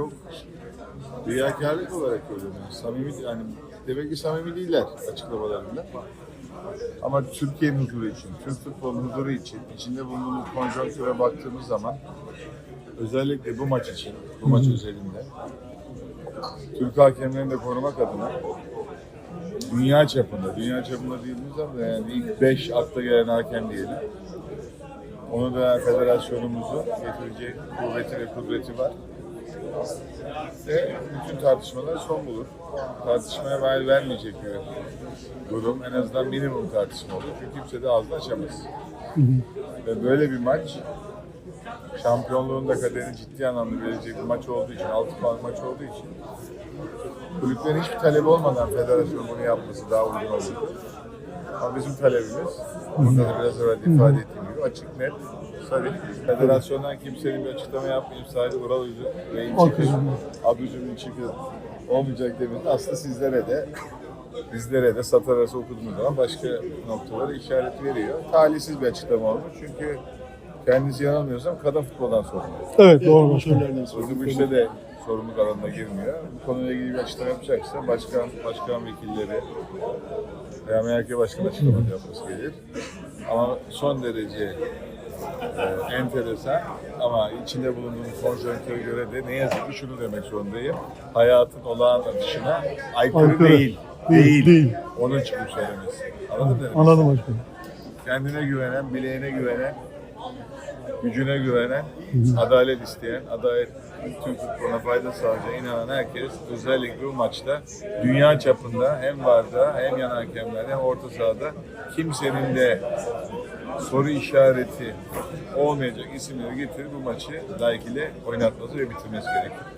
çok riyakarlık olarak görüyorum. Yani samimi, yani demek ki samimi değiller açıklamalarında. Ama Türkiye'nin huzuru için, Türk futbolunun huzuru için, içinde bulunduğumuz konjonktüre baktığımız zaman özellikle bu maç için, bu maç özelinde Türk hakemlerini de korumak adına dünya çapında, dünya çapında dediğimiz zaman da yani ilk 5 akla gelen hakem diyelim. Onu da federasyonumuzu getirecek kuvveti ve kudreti var. Ve bütün tartışmalar son bulur. Tartışmaya mal vermeyecek bir durum. En azından minimum tartışma olur. Çünkü kimse de ağzını açamaz. Ve böyle bir maç şampiyonluğun da kaderini ciddi anlamda verecek bir maç olduğu için, 6 puan maç olduğu için kulüplerin hiçbir talebi olmadan federasyon bunu yapması daha uygun olurdu. Ama bizim talebimiz, burada da biraz evvel ifade ettiğim gibi açık, net, sarı. Federasyondan kimsenin bir açıklama yapmayıp sadece Ural Üzüm ve ilçe Alkış. adı Üzüm'ün ilçe olmayacak demeniz aslında sizlere de bizlere de satır arası okuduğumuz zaman başka noktalara işaret veriyor. Talihsiz bir açıklama olmuş çünkü kendisi yanılmıyorsam kadın futboldan sorumlu. Evet doğru başkanım. Sözü bu işte de sorumluluk alanına girmiyor. Bu konuyla ilgili bir açıklama yapacaksa başkan, başkan vekilleri veya MHK başkan açıklaması yapması gelir. Ama son derece e, enteresan ama içinde bulunduğumuz konjonktüre göre de ne yazık ki şunu demek zorundayım. Hayatın olağan dışına aykırı, Aykırı. değil. Değil, Değil. Onun çıkıp söylemesi. Anladın mı? Anladım başkanım. kendine güvenen, bileğine güvenen, gücüne güvenen, adalet isteyen, adalet Türk futboluna fayda sağlayacağına inanan herkes özellikle bu maçta dünya çapında hem varda hem yan hakemlerde hem orta sahada kimsenin de soru işareti olmayacak isimleri getirip bu maçı layıkıyla oynatması ve bitirmesi gerekiyor.